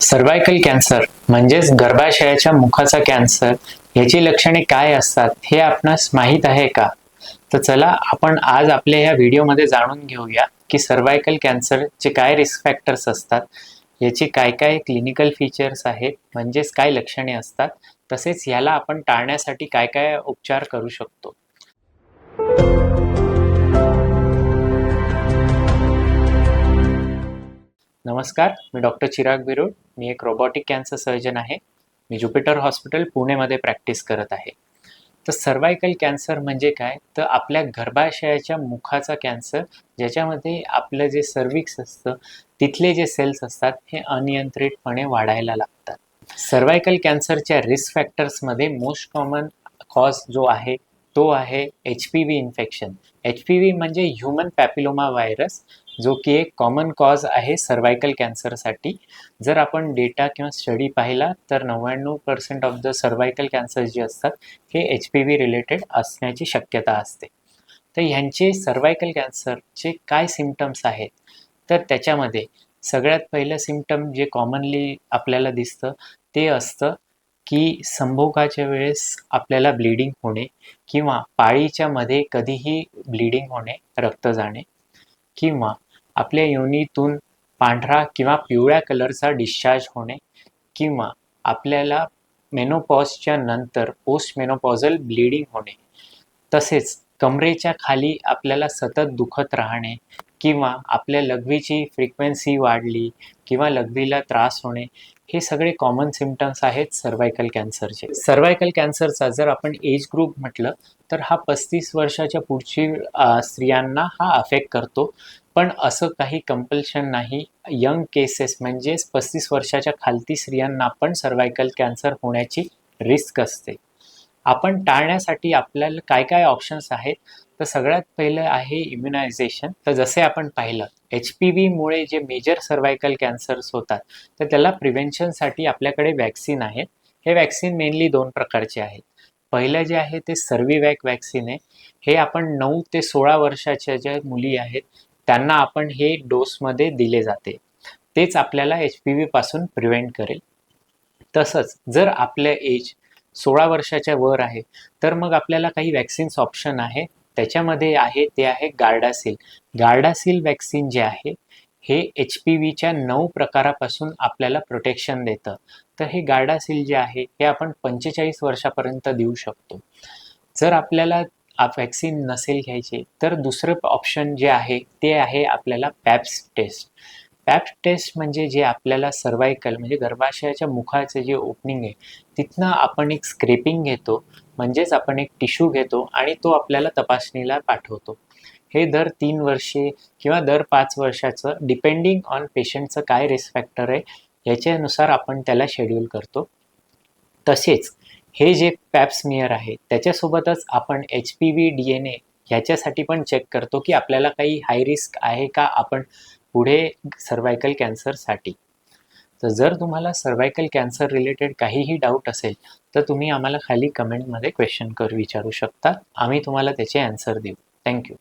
Cervical cancer म्हणजेच गर्भाशयाच्या मुखाचा cancer याची लक्षणे काय असतात हे आपणास माहीत आहे का? तर चला आपण आज आपल्या या व्हिडिओमध्ये जाणून घेऊया की सर्वायकल कॅन्सरचे काय रिस्क फॅक्टर्स असतात याचे काय काय क्लिनिकल फीचर्स आहेत म्हणजेच काय लक्षणे असतात तसेच ह्याला आपण टाळण्यासाठी काय काय उपचार करू शकतो. नमस्कार मी डॉक्टर चिराग बिरोड मी एक रोबोटिक कॅन्सर सर्जन आहे. मी ज्युपिटर हॉस्पिटल पुणेमध्ये प्रॅक्टिस करत आहे. तर सर्वायकल कॅन्सर म्हणजे काय? तर आपल्या गर्भाशयाच्या मुखाचा कॅन्सर ज्याच्यामध्ये आपलं जे सर्विक्स असतं तिथले जे सेल्स असतात हे अनियंत्रितपणे वाढायला लागतात. सर्वायकल कॅन्सरच्या रिस्क फॅक्टर्समध्ये मोस्ट कॉमन कॉज जो आहे तो आहे H P V infection H P V म्हणजे ह्युमन पॅपिलोमा व्हायरस जो की एक कॉमन कॉज आहे सर्वायकल कॅन्सरसाठी जर आपण डेटा किंवा स्टडी पाहिला तर नव्याण्णव percent of the cervical cancer जे असतात हे एच पी व्ही रिलेटेड असण्याची शक्यता असते. तर ह्यांचे सर्वायकल कॅन्सरचे काय सिमटम्स आहेत? तर त्याच्यामध्ये सगळ्यात पहिलं सिमटम जे कॉमनली आपल्याला दिसतं ते असतं की संभोगाच्या वेळेस आपल्याला ब्लिडिंग होणे किंवा पाळीच्या मध्ये कधीही ब्लिडिंग होणे रक्त जाणे किंवा आपल्या योनीतून पांढरा किंवा पिवळ्या कलरचा डिस्चार्ज होणे किंवा आपल्याला मेनोपॉजच्या नंतर पोस्ट मेनोपॉझल ब्लिडिंग होणे. तसेच कमरेच्या खाली आपल्याला सतत दुखत राहणे किंवा आपल्या लघवीची फ्रिक्वेन्सी वाढली किंवा लघवीला त्रास होणे हे सगळे कॉमन सिमटम्स आहेत सर्वायकल कॅन्सरचे सर्वायकल कॅन्सरचा जर आपण एज ग्रुप म्हटलं तर हा पस्तीस वर्षाच्या पुढची स्त्रियांना हा अफेक्ट करतो. पण असं काही कंपल्शन नाही. यंग केसेस म्हणजेच पस्तीस वर्षाच्या खालती स्त्रियांना पण सर्वायकल कॅन्सर होण्याची रिस्क असते. आपण टाळण्यासाठी आपल्याला काय काय ऑप्शन्स आहेत? तर सगळ्यात पहिलं आहे इम्युनायझेशन तर जसे आपण पाहिलं एच पी व्हीमुळे जे मेजर सर्वायकल कॅन्सर्स होतात तर त्याला प्रिव्हेन्शनसाठी आपल्याकडे वॅक्सिन आहेत हे वॅक्सिन मेनली दोन प्रकारचे आहेत. पहिलं जे आहे ते सर्विवॅक वॅक्सिन आहे. हे आपण नऊ ते सोळा वर्षाच्या ज्या मुली आहेत त्यांना आपण हे डोसमध्ये दिले जाते. तेच आपल्याला एच पी व्हीपासून प्रिव्हेंट करेल. तसंच जर आपलं एज सोळा वर्षाच्या वर आहे तर मग आपल्याला काही वॅक्सिन्स ऑप्शन आहे. त्याच्यामध्ये आहे ते आहे गार्डासिल गार्डासिल वॅक्सिन जे आहे हे एच पी व्हीच्या नऊ प्रकारापासून आपल्याला प्रोटेक्शन देतं. तर हे गार्डासिल जे आहे हे आपण पंचेचाळीस वर्षापर्यंत देऊ शकतो. जर आपल्याला वॅक्सिन नसेल घ्यायचे तर दुसरं ऑप्शन जे आहे ते आहे आपल्याला पॅप्स टेस्ट पॅप्स टेस्ट म्हणजे जे आपल्याला सर्वायकल म्हणजे गर्भाशयाच्या मुखाचं जे ओपनिंग आहे तिथनं आपण एक स्क्रेपिंग घेतो म्हणजेच आपण एक टिश्यू घेतो आणि तो आपल्याला तपासणीला पाठवतो. हे दर तीन वर्षे किंवा दर पाच वर्षाचं डिपेंडिंग ऑन पेशंटचं काय रिस्क फॅक्टर आहे याच्यानुसार आपण त्याला शेड्यूल करतो. तसेच हे जे पॅप्समियर आहे त्याच्यासोबतच आपण H P V D N A ह्याच्यासाठी पण चेक करतो की आपल्याला काही हाय रिस्क आहे का आपण पुढे सर्वायकल कॅन्सरसाठी तर जर तुम्हाला सर्वायकल कॅन्सर रिलेटेड काहीही डाऊट असेल तर तुम्ही आम्हाला खाली कमेंटमध्ये क्वेश्चन कर विचारू शकता. आम्ही तुम्हाला त्याचे ॲन्सर देऊ. थँक्यू